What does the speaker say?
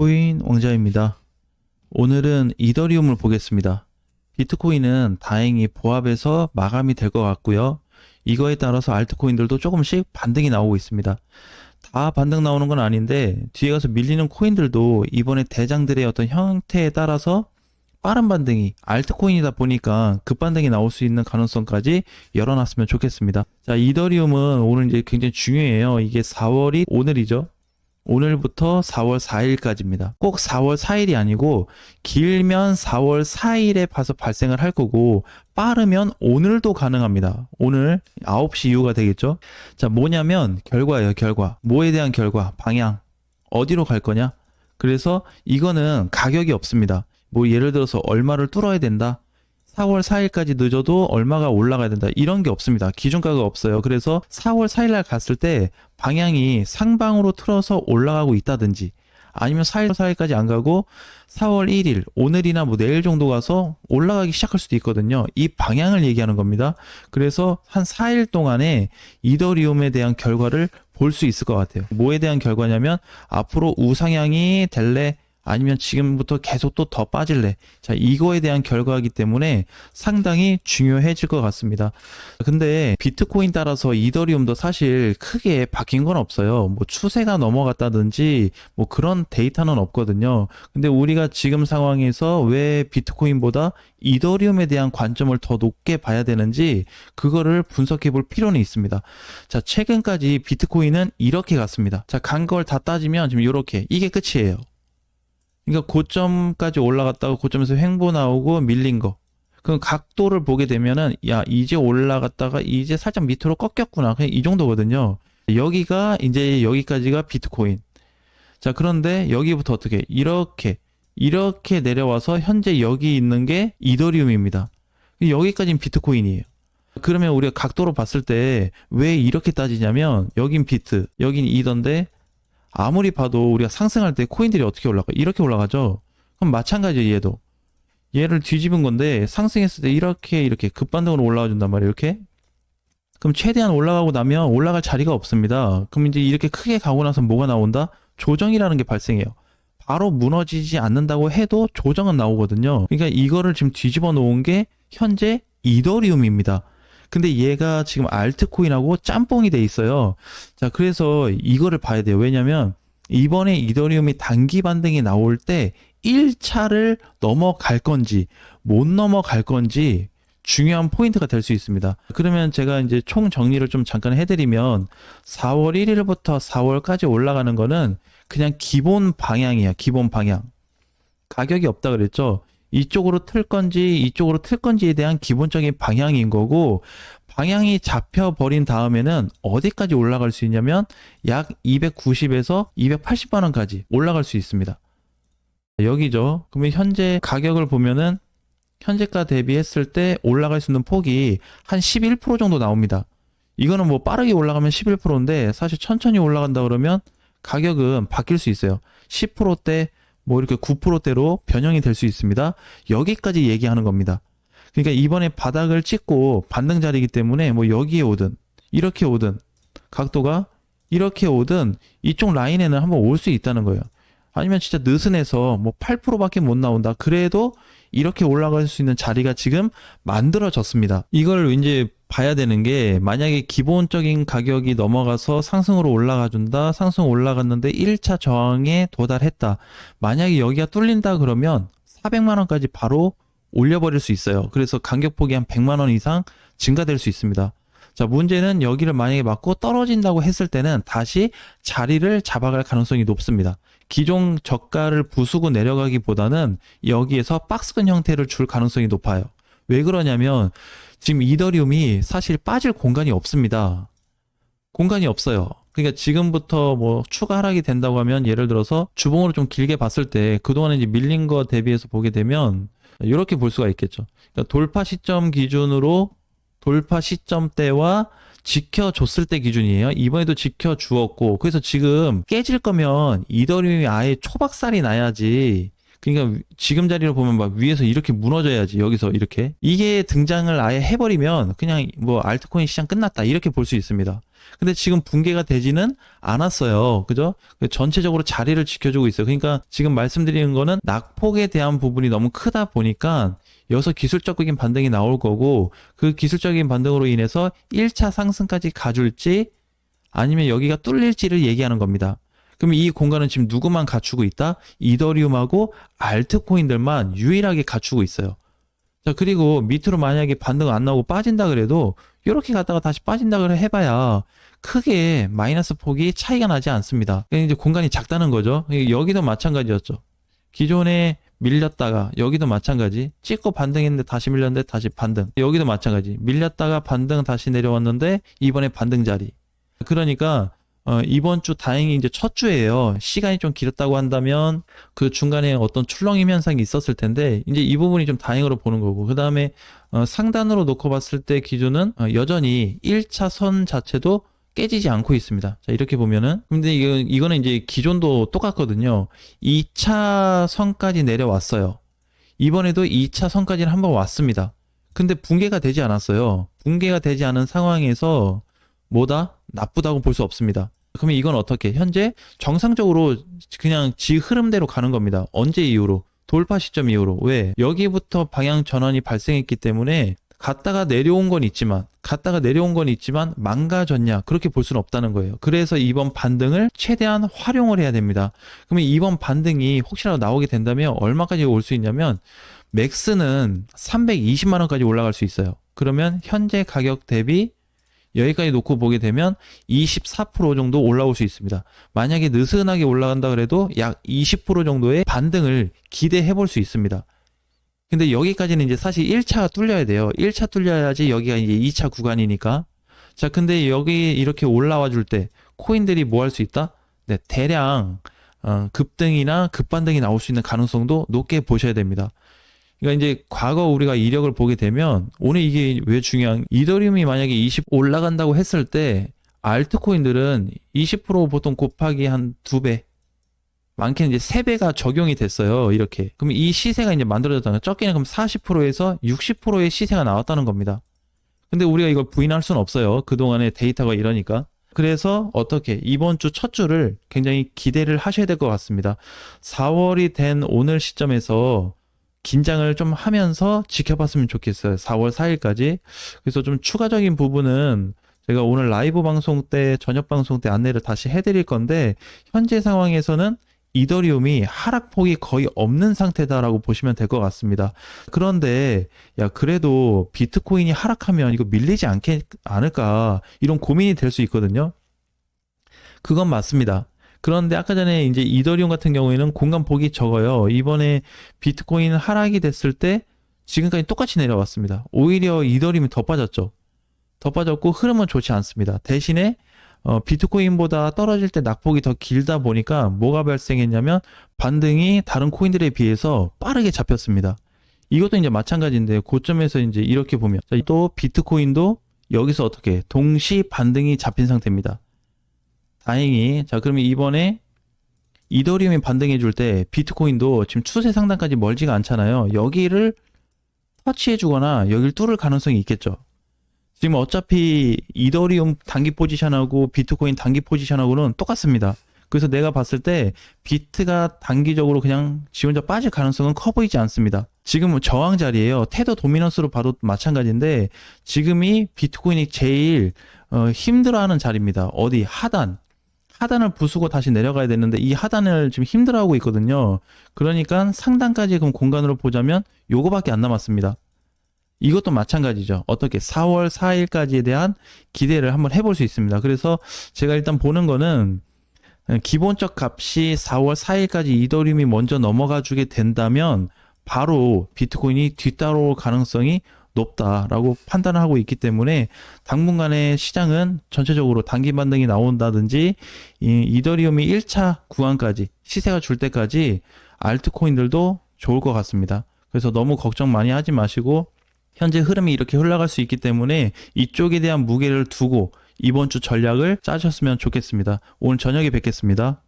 코인 왕자입니다. 오늘은 이더리움을 보겠습니다. 비트코인은 다행히 보합에서 마감이 될 것 같고요. 이거에 따라서 알트코인들도 조금씩 반등이 나오고 있습니다. 다 반등 나오는 건 아닌데 뒤에 가서 밀리는 코인들도 이번에 대장들의 어떤 형태에 따라서 빠른 반등이 알트코인이다 보니까 급반등이 나올 수 있는 가능성까지 열어놨으면 좋겠습니다. 자, 이더리움은 오늘 이제 굉장히 중요해요. 이게 4월이 오늘이죠. 오늘부터 4월 4일까지입니다. 꼭 4월 4일이 아니고 길면 4월 4일에 봐서 발생을 할 거고 빠르면 오늘도 가능합니다. 오늘 9시 이후가 되겠죠. 자, 뭐냐면 결과예요, 결과. 뭐에 대한 결과, 방향. 어디로 갈 거냐? 그래서 이거는 가격이 없습니다. 뭐 예를 들어서 얼마를 뚫어야 된다. 4월 4일까지 늦어도 얼마가 올라가야 된다. 이런 게 없습니다. 기준가가 없어요. 그래서 4월 4일날 갔을 때 방향이 상방으로 틀어서 올라가고 있다든지 아니면 4일 4일까지 안 가고 4월 1일 오늘이나 뭐 내일 정도 가서 올라가기 시작할 수도 있거든요. 이 방향을 얘기하는 겁니다. 그래서 한 4일 동안에 이더리움에 대한 결과를 볼 수 있을 것 같아요. 뭐에 대한 결과냐면 앞으로 우상향이 될래 아니면 지금부터 계속 또 더 빠질래? 자, 이거에 대한 결과이기 때문에 상당히 중요해질 것 같습니다. 근데 비트코인 따라서 이더리움도 사실 크게 바뀐 건 없어요. 뭐 추세가 넘어갔다든지 뭐 그런 데이터는 없거든요. 근데 우리가 지금 상황에서 왜 비트코인보다 이더리움에 대한 관점을 더 높게 봐야 되는지 그거를 분석해 볼 필요는 있습니다. 자, 최근까지 비트코인은 이렇게 갔습니다. 자, 간 걸 다 따지면 지금 이렇게 이게 끝이에요. 그러니까 고점까지 올라갔다가 고점에서 횡보 나오고 밀린 거. 그럼 각도를 보게 되면은 야 이제 올라갔다가 이제 살짝 밑으로 꺾였구나. 그냥 이 정도거든요. 여기가 이제 여기까지가 비트코인. 자 그런데 여기부터 어떻게 이렇게 이렇게 내려와서 현재 여기 있는 게 이더리움입니다. 여기까지는 비트코인이에요. 그러면 우리가 각도로 봤을 때 왜 이렇게 따지냐면 여긴 비트, 여긴 이던데 아무리 봐도 우리가 상승할 때 코인들이 어떻게 올라가? 이렇게 올라가죠. 그럼 마찬가지예요, 얘도. 얘를 뒤집은 건데 상승했을 때 이렇게 이렇게 급반등으로 올라와 준단 말이에요. 이렇게. 그럼 최대한 올라가고 나면 올라갈 자리가 없습니다. 그럼 이제 이렇게 크게 가고 나서 뭐가 나온다? 조정이라는 게 발생해요. 바로 무너지지 않는다고 해도 조정은 나오거든요. 그러니까 이거를 지금 뒤집어 놓은 게 현재 이더리움입니다. 근데 얘가 지금 알트코인하고 짬뽕이 돼 있어요. 자, 그래서 이거를 봐야 돼요. 왜냐면 이번에 이더리움이 단기 반등이 나올 때 1차를 넘어갈 건지 못 넘어갈 건지 중요한 포인트가 될 수 있습니다. 그러면 제가 이제 총 정리를 좀 잠깐 해드리면 4월 1일부터 4월까지 올라가는 거는 그냥 기본 방향이야. 기본 방향. 가격이 없다 그랬죠. 이쪽으로 틀 건지 이쪽으로 틀 건지에 대한 기본적인 방향인 거고 방향이 잡혀 버린 다음에는 어디까지 올라갈 수 있냐면 약 290에서 280만 원까지 올라갈 수 있습니다. 여기죠. 그러면 현재 가격을 보면은 현재가 대비했을 때 올라갈 수 있는 폭이 한 11% 정도 나옵니다. 이거는 뭐 빠르게 올라가면 11%인데 사실 천천히 올라간다 그러면 가격은 바뀔 수 있어요. 10%대 뭐 이렇게 9%대로 변형이 될 수 있습니다. 여기까지 얘기하는 겁니다. 그러니까 이번에 바닥을 찍고 반등 자리이기 때문에 뭐 여기에 오든 이렇게 오든 각도가 이렇게 오든 이쪽 라인에는 한번 올 수 있다는 거예요. 아니면 진짜 느슨해서 뭐 8%밖에 못 나온다. 그래도 이렇게 올라갈 수 있는 자리가 지금 만들어졌습니다. 이걸 이제 봐야 되는 게 만약에 기본적인 가격이 넘어가서 상승으로 올라가 준다. 상승 올라갔는데 1차 저항에 도달했다. 만약에 여기가 뚫린다 그러면 400만 원까지 바로 올려버릴 수 있어요. 그래서 간격폭이 한 100만 원 이상 증가될 수 있습니다. 자, 문제는 여기를 만약에 맞고 떨어진다고 했을 때는 다시 자리를 잡아갈 가능성이 높습니다. 기존 저가를 부수고 내려가기보다는 여기에서 박스근 형태를 줄 가능성이 높아요. 왜 그러냐면 지금 이더리움이 사실 빠질 공간이 없습니다. 공간이 없어요. 그러니까 지금부터 뭐 추가 하락이 된다고 하면 예를 들어서 주봉으로 좀 길게 봤을 때 그동안에 이제 밀린 거 대비해서 보게 되면 이렇게 볼 수가 있겠죠. 그러니까 돌파 시점 기준으로 돌파 시점대와 지켜줬을 때 기준이에요. 이번에도 지켜주었고, 그래서 지금 깨질 거면 이더리움이 아예 초박살이 나야지 그러니까 위- 지금 자리로 보면 막 위에서 이렇게 무너져야지 여기서 이렇게 이게 등장을 아예 해버리면 그냥 뭐 알트코인 시장 끝났다 이렇게 볼 수 있습니다. 근데 지금 붕괴가 되지는 않았어요. 그죠? 그 전체적으로 자리를 지켜주고 있어요. 그러니까 지금 말씀드리는 거는 낙폭에 대한 부분이 너무 크다 보니까 여기서 기술적인 반등이 나올 거고 그 기술적인 반등으로 인해서 1차 상승까지 가줄지 아니면 여기가 뚫릴지를 얘기하는 겁니다. 그럼 이 공간은 지금 누구만 갖추고 있다? 이더리움하고 알트코인들만 유일하게 갖추고 있어요. 자, 그리고 밑으로 만약에 반등 안 나오고 빠진다 그래도 이렇게 갔다가 다시 빠진다 그래 해봐야 크게 마이너스 폭이 차이가 나지 않습니다. 이제 공간이 작다는 거죠. 여기도 마찬가지였죠. 기존에 밀렸다가 여기도 마찬가지 찍고 반등했는데 다시 밀렸는데 다시 반등 여기도 마찬가지 밀렸다가 반등 다시 내려왔는데 이번에 반등 자리 그러니까 어, 이번 주 다행히 이제 첫 주예요. 시간이 좀 길었다고 한다면 그 중간에 어떤 출렁임 현상이 있었을 텐데 이제 이 부분이 좀 다행으로 보는 거고 그 다음에 어, 상단으로 놓고 봤을 때 기준은 어, 여전히 1차 선 자체도 깨지지 않고 있습니다. 자 이렇게 보면은 근데 이거 이거는 이제 기존도 똑같거든요. 2차 선까지 내려왔어요. 이번에도 2차 선까지는 한번 왔습니다. 근데 붕괴가 되지 않았어요. 붕괴가 되지 않은 상황에서 뭐다? 나쁘다고 볼 수 없습니다. 그러면 이건 어떻게? 현재 정상적으로 그냥 지 흐름대로 가는 겁니다. 언제 이후로? 돌파 시점 이후로. 왜? 여기부터 방향 전환이 발생했기 때문에 갔다가 내려온 건 있지만, 갔다가 내려온 건 있지만 망가졌냐? 그렇게 볼 수는 없다는 거예요. 그래서 이번 반등을 최대한 활용을 해야 됩니다. 그러면 이번 반등이 혹시라도 나오게 된다면 얼마까지 올 수 있냐면 맥스는 320만 원까지 올라갈 수 있어요. 그러면 현재 가격 대비 여기까지 놓고 보게 되면 24% 정도 올라올 수 있습니다. 만약에 느슨하게 올라간다 그래도 약 20% 정도의 반등을 기대해 볼 수 있습니다. 근데 여기까지는 이제 사실 1차가 뚫려야 돼요. 1차 뚫려야지 여기가 이제 2차 구간이니까. 자, 근데 여기 이렇게 올라와 줄 때 코인들이 뭐 할 수 있다? 네, 대량 어, 급등이나 급반등이 나올 수 있는 가능성도 높게 보셔야 됩니다. 그러니까 이제 과거 우리가 이력을 보게 되면 오늘 이게 왜 중요한 이더리움이 만약에 20 올라간다고 했을 때 알트코인들은 20% 보통 곱하기 한 두 배 많게는 이제 세 배가 적용이 됐어요. 이렇게. 그럼 이 시세가 이제 만들어졌다는. 적게는 그럼 40%에서 60%의 시세가 나왔다는 겁니다. 근데 우리가 이걸 부인할 수는 없어요. 그동안의 데이터가 이러니까. 그래서 어떻게 이번 주 첫 주를 굉장히 기대를 하셔야 될 것 같습니다. 4월이 된 오늘 시점에서 긴장을 좀 하면서 지켜봤으면 좋겠어요. 4월 4일까지. 그래서 좀 추가적인 부분은 제가 오늘 라이브 방송 때, 저녁 방송 때 안내를 다시 해드릴 건데, 현재 상황에서는 이더리움이 하락폭이 거의 없는 상태다라고 보시면 될 것 같습니다. 그런데, 야, 그래도 비트코인이 하락하면 이거 밀리지 않겠, 않을까, 이런 고민이 될 수 있거든요. 그건 맞습니다. 그런데 아까 전에 이제 이더리움 같은 경우에는 공간 폭이 적어요. 이번에 비트코인 하락이 됐을 때 지금까지 똑같이 내려왔습니다. 오히려 이더리움이 더 빠졌죠. 더 빠졌고 흐름은 좋지 않습니다. 대신에 어, 비트코인보다 떨어질 때 낙폭이 더 길다 보니까 뭐가 발생했냐면 반등이 다른 코인들에 비해서 빠르게 잡혔습니다. 이것도 이제 마찬가지인데 고점에서 이제 이렇게 보면 자, 또 비트코인도 여기서 어떻게 동시 반등이 잡힌 상태입니다. 다행히 자 그러면 이번에 이더리움이 반등해 줄 때 비트코인도 지금 추세 상단까지 멀지가 않잖아요. 여기를 터치해 주거나 여기를 뚫을 가능성이 있겠죠. 지금 어차피 이더리움 단기 포지션하고 비트코인 단기 포지션하고는 똑같습니다. 그래서 내가 봤을 때 비트가 단기적으로 그냥 지 혼자 빠질 가능성은 커 보이지 않습니다. 지금은 저항 자리예요. 테더 도미넌스로 봐도 마찬가지인데 지금이 비트코인이 제일 어, 힘들어하는 자리입니다. 어디 하단 하단을 부수고 다시 내려가야 되는데 이 하단을 지금 힘들어하고 있거든요. 그러니까 상단까지 그럼 공간으로 보자면 요거밖에 안 남았습니다. 이것도 마찬가지죠. 어떻게 4월 4일까지에 대한 기대를 한번 해볼 수 있습니다. 그래서 제가 일단 보는 거는 기본적 값이 4월 4일까지 이더리움이 먼저 넘어가 주게 된다면 바로 비트코인이 뒤따라올 가능성이 높다라고 판단을 하고 있기 때문에 당분간의 시장은 전체적으로 단기 반등이 나온다든지 이 이더리움이 1차 구간까지 시세가 줄 때까지 알트코인들도 좋을 것 같습니다. 그래서 너무 걱정 많이 하지 마시고 현재 흐름이 이렇게 흘러갈 수 있기 때문에 이쪽에 대한 무게를 두고 이번 주 전략을 짜셨으면 좋겠습니다. 오늘 저녁에 뵙겠습니다.